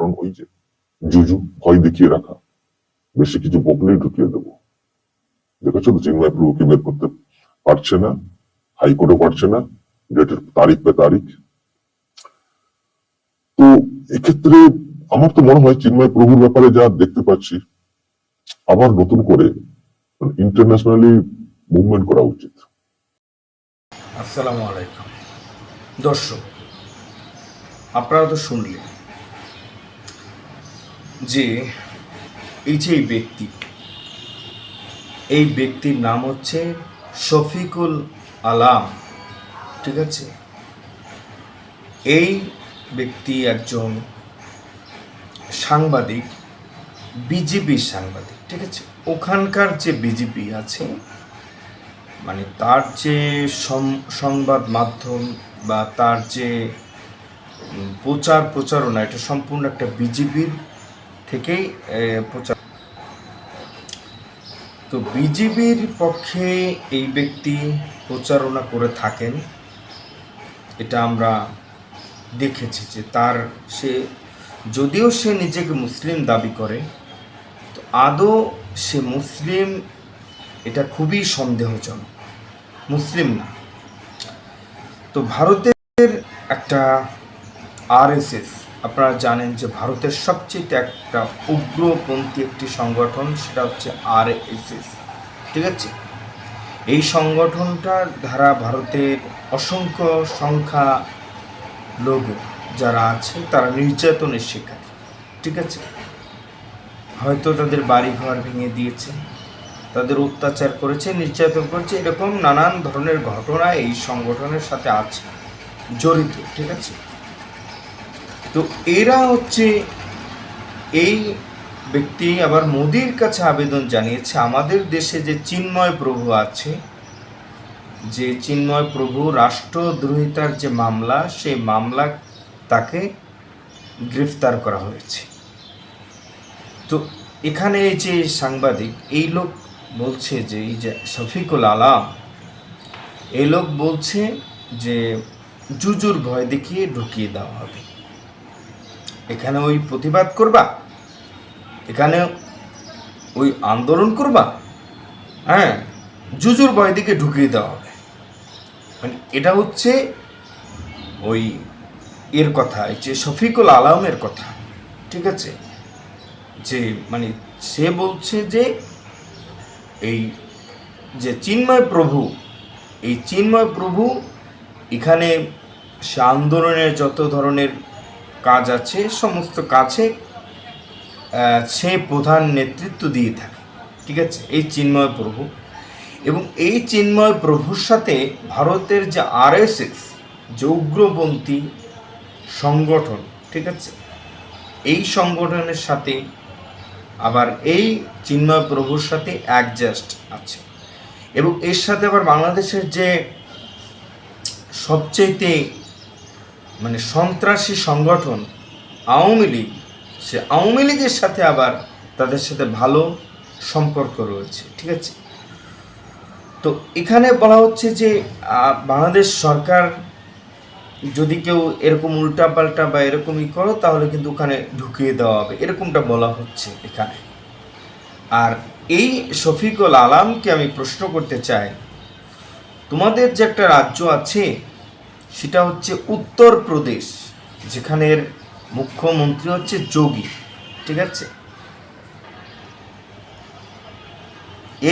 কারণ ওই যে জুজু ভয় দেখিয়ে রাখা। বেশি কিছু বকলেই ঢুকিয়ে দেবো। দেখেছ তো চিন্ময় প্রভুকে বের করতে পারছে না? হাইকোর্টও পারছে না। ডেটের তারিখ পে তারিখ। তো এক্ষেত্রে আমার তো মনে হয় চিন্ময় প্রভুর ব্যাপারে যা দেখতে পাচ্ছি, আবার নতুন করে ইন্টারন্যাশনালি মুভমেন্ট করা উচিত। আসসালামু আলাইকুম। দর্শক, আপনারা তো শুনলেন। যে এই যে এই ব্যক্তি, এই ব্যক্তির নাম হচ্ছে শফিকুল আলাম, ঠিক আছে? এই ব্যক্তি একজন সাংবাদিক, বিজেপির সাংবাদিক, ঠিক আছে? ওখানকার যে বিজেপি আছে মানে তার যে সংবাদ মাধ্যম বা তার যে প্রচার প্রচারণা এটা সম্পূর্ণ একটা বিজেপির থেকেই প্রচার। তো বিজেপির পক্ষে এই ব্যক্তি প্রচারণা করে থাকেন, এটা আমরা দেখেছি যে তার সে, যদিও সে নিজেকে মুসলিম দাবি করে, তো আদৌ সে মুসলিম, এটা খুবই সন্দেহজনক। মুসলিম না। তো ভারতের একটা আরএসএস আপনারা জানেন যে ভারতের সবচেয়ে একটা উগ্রপন্থী একটি সংগঠন, সেটা হচ্ছে আরএসএস ঠিক আছে? এই সংগঠনটার দ্বারা ভারতের অসংখ্য সংখ্যা লোক যারা আছে, তারা নির্যাতনের শিকার, ঠিক আছে? হয়তো তাদের বাড়িঘর ভেঙে দিয়েছে, তাদের অত্যাচার করেছে, নির্যাতন করেছে, এরকম নানান ধরনের ঘটনা এই সংগঠনের সাথে আছে জড়িত, ঠিক আছে? তো এরা হচ্ছে এই ব্যক্তি আবার মোদির কাছে আবেদন জানিয়েছে, আমাদের দেশে যে চিন্ময় প্রভু আছে, যে চিন্ময় প্রভু রাষ্ট্রদ্রোহিতার যে মামলা, সেই মামলা তাকে গ্রেফতার করা হয়েছে। তো এখানে এই যে সাংবাদিক, এই লোক বলছে যে, এই যে শফিকুল আলাম, এই লোক বলছে যে, জুজুর ভয় দেখিয়ে ঢুকিয়ে দেওয়া হবে। এখানে ওই প্রতিবাদ করবা? এখানে ওই আন্দোলন করবা? হ্যাঁ জুজুর ভয় দিকে ঢুকিয়ে দেওয়া হবে। মানে এটা হচ্ছে ওই এর কথা যে শফিকুল আলমের কথা, ঠিক আছে? যে মানে সে বলছে যে এই যে চিন্ময় প্রভু, এই চিন্ময় প্রভু এখানে সে আন্দোলনের যত ধরনের কাজ আছে, সমস্ত কাছে সে প্রধান নেতৃত্ব দিয়ে থাকে। ঠিক আছে? এই চিন্ময় প্রভু। এবং এই চিন্ময় প্রভুর সাথে ভারতের যে আরএসএস যে উগ্রপন্থী সংগঠন, ঠিক আছে? এই সংগঠনের সাথে আবার এই চিন্ময় প্রভুর সাথে অ্যাডজাস্ট আছে। এবং এর সাথে আবার বাংলাদেশের যে সবচেয়েতে মানে সন্ত্রাসী সংগঠন আওয়ামী লীগ, সে আওয়ামী লীগের সাথে আবার তাদের সাথে ভালো সম্পর্ক রয়েছে, ঠিক আছে? তো এখানে বলা হচ্ছে যে বাংলাদেশ সরকার যদি কেউ এরকম উল্টাপাল্টা বা এরকমই করো, তাহলে কিন্তু ওখানে ঢুকিয়ে দেওয়া হবে, এরকমটা বলা হচ্ছে এখানে। আর এই শফিকুল আলামকে আমি প্রশ্ন করতে চাই, তোমাদের যে একটা রাজ্য আছে সেটা হচ্ছে উত্তরপ্রদেশ যেখানের মুখ্যমন্ত্রী হচ্ছে যোগী, ঠিক আছে?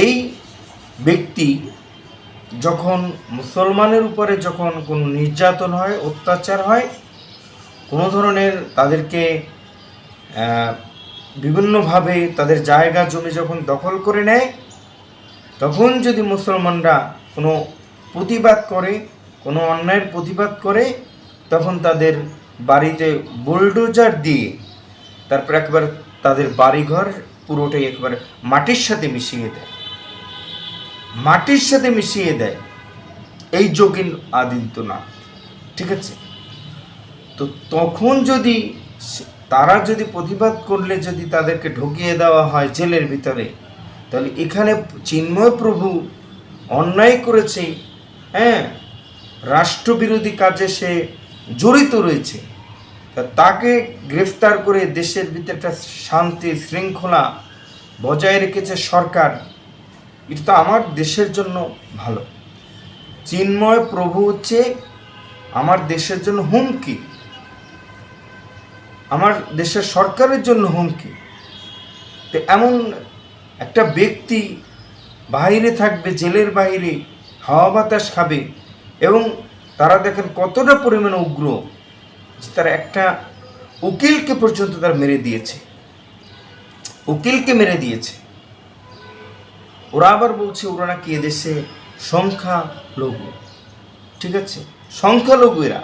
এই ব্যক্তি যখন মুসলমানের উপরে যখন কোনো নির্যাতন হয়, অত্যাচার হয়, কোনো ধরনের তাদেরকে বিভিন্নভাবে তাদের জায়গা জমি যখন দখল করে নেয়, তখন যদি মুসলমানরা কোনো প্রতিবাদ করে কোনো অন্যায়ের প্রতিবাদ করে, তখন তাদের বাড়িতে বুলডোজার দিয়ে তারপর একবার তাদের বাড়িঘর পুরোটাই একবার মাটির সাথে মিশিয়ে দেয়। মাটির সাথে মিশিয়ে দেয় এই যোগিন আদিত্যনাথ, ঠিক আছে? তো তখন যদি তারা যদি প্রতিবাদ করলে যদি তাদেরকে ঢুকিয়ে দেওয়া হয় জেলের ভিতরে, তাহলে এখানে চিন্ময় প্রভু অন্যায় করেছে হ্যাঁ? রাষ্ট্রবিরোধী কাজে সে জড়িত রয়েছে। তাকে গ্রেফতার করে দেশের ভিতরে একটা শান্তি শৃঙ্খলা বজায় রেখেছে সরকার। এটা তো আমার দেশের জন্য ভালো। চিন্ময় প্রভু হচ্ছে আমার দেশের জন্য হুমকি। আমার দেশের সরকারের জন্য হুমকি। তো এমন একটা ব্যক্তি বাইরে থাকবে, জেলের বাইরে হাওয়া বাতাস খাবে এবং তারা দেখেন কতটা পরিমাণে উগ্র যে তারা একটা উকিলকে পর্যন্ত তারা মেরে দিয়েছে। উকিলকে মেরে দিয়েছে। ওরা আবার বলছে, ওরা নাকি এদেশে সংখ্যা লঘু ঠিক আছে? সংখ্যালঘু এরা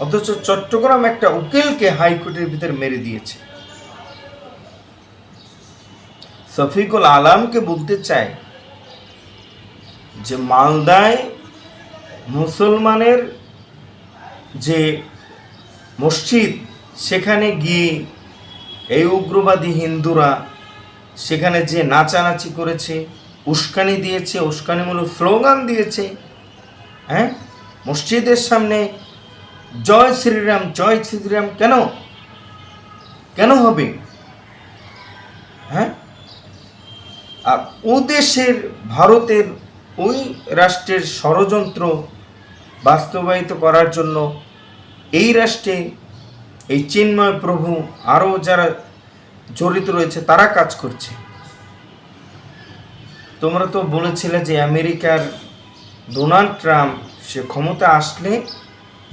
অথচ চট্টগ্রাম একটা উকিলকে হাইকোর্টের ভিতরে মেরে দিয়েছে। শফিকুল আলামকে বলতে চাই যে, মালদায় মুসলমানের যে মসজিদ, সেখানে গিয়ে এই উগ্রবাদী হিন্দুরা সেখানে যে নাচানাচি করেছে, উস্কানি দিয়েছে, উস্কানিমূলক স্লোগান দিয়েছে হ্যাঁ? মসজিদের সামনে জয় শ্রীরাম জয় শ্রীরাম কেন? কেন হবে? হ্যাঁ? আর ও দেশের, ভারতের ওই রাষ্ট্রের ষড়যন্ত্র বাস্তবায়িত করার জন্য এই রাষ্ট্রে, এই চিন্ময় প্রভু আরও যারা জড়িত রয়েছে, তারা কাজ করছে। তোমরা তো বলেছিলে যে আমেরিকার ডোনাল্ড ট্রাম্প, সে ক্ষমতা আসলে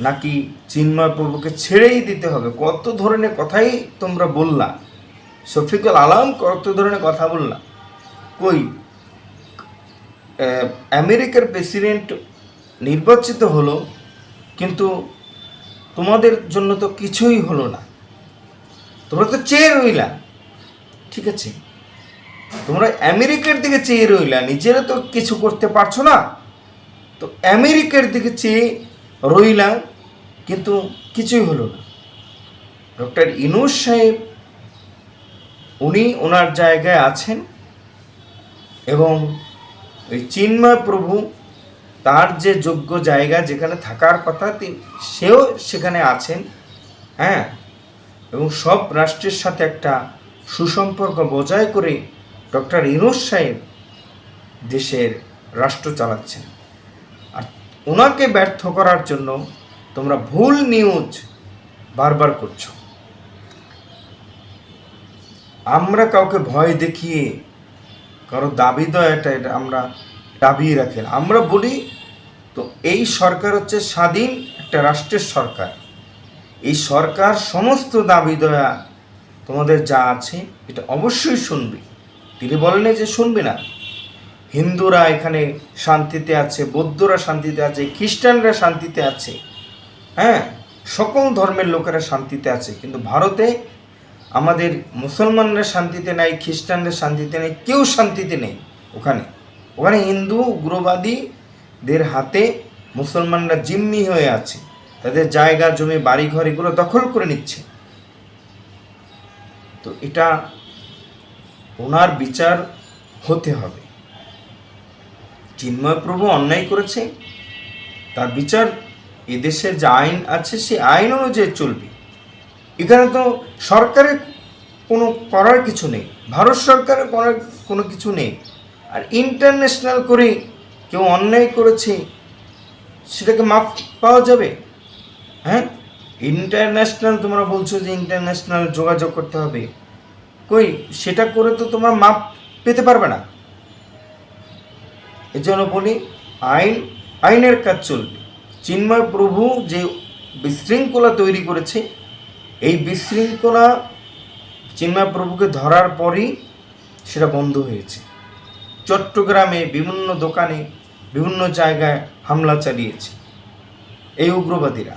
নাকি চিন্ময় প্রভুকে ছেড়েই দিতে হবে? কত ধরনের কথাই তোমরা বললা। শফিকুল আলম কত ধরনের কথা বললা। কই? আমেরিকার প্রেসিডেন্ট নির্বাচিত হলো, কিন্তু তোমাদের জন্য তো কিছুই হলো না। তোমরা তো চেয়ে রইলা। ঠিক আছে। তোমরা আমেরিকার দিকে চেয়ে রইলা, নিজেরা তো কিছু করতে পারছ না। তো আমেরিকার দিকে চেয়ে রইলা, কিন্তু কিছুই হলো না। ডক্টর ইনুস সাহেব, উনি ওনার জায়গায় আছেন এবং ওই চিন্ময় প্রভু তার যে যোগ্য জায়গা যেখানে থাকার কথা তিনি সেও সেখানে আছেন হ্যাঁ? এবং সব রাষ্ট্রের সাথে একটা সুসম্পর্ক বজায় করে ডক্টর ইনোস সাহেব দেশের রাষ্ট্র চালাচ্ছেন। আর ওনাকে ব্যর্থ করার জন্য তোমরা ভুল নিউজ বারবার করছ। আমরা কাউকে ভয় দেখিয়ে, কারও দাবি দয়াটা এটা আমরা দাবিয়ে রাখেন। আমরা বলি, তো এই সরকার হচ্ছে স্বাধীন একটা রাষ্ট্রের সরকার। এই সরকার সমস্ত দাবি দয়া তোমাদের যা আছে, এটা অবশ্যই শুনবে। তিনি বলেন যে শুনবে না। হিন্দুরা এখানে শান্তিতে আছে, বৌদ্ধরা শান্তিতে আছে, খ্রিস্টানরা শান্তিতে আছে। হ্যাঁ সকল ধর্মের লোকেরা শান্তিতে আছে। কিন্তু ভারতে আমাদের মুসলমানরা শান্তিতে নাই, খ্রিস্টানরা শান্তিতে নেই, কেউ শান্তিতে নেই ওখানে। ওখানে হিন্দু উগ্রবাদীদের হাতে মুসলমানরা জিম্মি হয়ে আছে। তাদের জায়গা, জমি বাড়িঘর এগুলো দখল করে নিচ্ছে। তো এটা ওনার বিচার হতে হবে। চিন্ময় প্রভু অন্যায় করেছে। তার বিচার এদেশের যে আইন আছে, সে আইন অনুযায়ী চলবে। এখানে তো সরকারের কোনো করার কিছু নেই। ভারত সরকারের করার কোনো কিছু নেই। আর ইন্টারন্যাশনাল করে কেউ অন্যায় করেছে, সেটাকে মাফ পাওয়া যাবে? হ্যাঁ? ইন্টারন্যাশনাল তোমরা বলছো যে ইন্টারন্যাশনাল যোগাযোগ করতে হবে। কই, সেটা করে তো তোমরা মাপ পেতে পারবে না। এজন্য বলি, আইন, আইনের কাজ চলবে। চিন্ময় প্রভু যে বিশৃঙ্খলা তৈরি করেছে, এই বিশৃঙ্খলা চিন্ময় প্রভুকে ধরার পরই সেটা বন্ধ হয়েছে। চট্টগ্রামে বিভিন্ন দোকানে, বিভিন্ন জায়গায় হামলা চালিয়েছে এই উগ্রবাদীরা।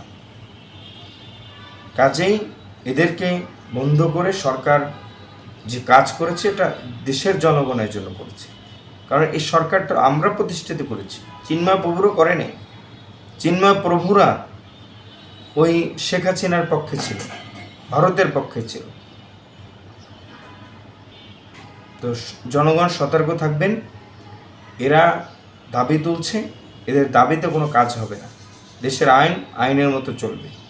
কাজেই এদেরকে বন্ধ করে সরকার যে কাজ করেছে, এটা দেশের জনগণের জন্য করেছে। কারণ এই সরকারটা আমরা প্রতিষ্ঠিত করেছি। চিন্ময় প্রভুরও করেনি চিন্ময় প্রভুরা ওই শেখ হাসিনার পক্ষে ছিল, ভারতের পক্ষে ছিল। তো জনগণ সতর্ক থাকবেন। এরা দাবি তুলছে। এদের দাবিতে কোনো কাজ হবে না। দেশের আইন, আইনের মতো চলবে।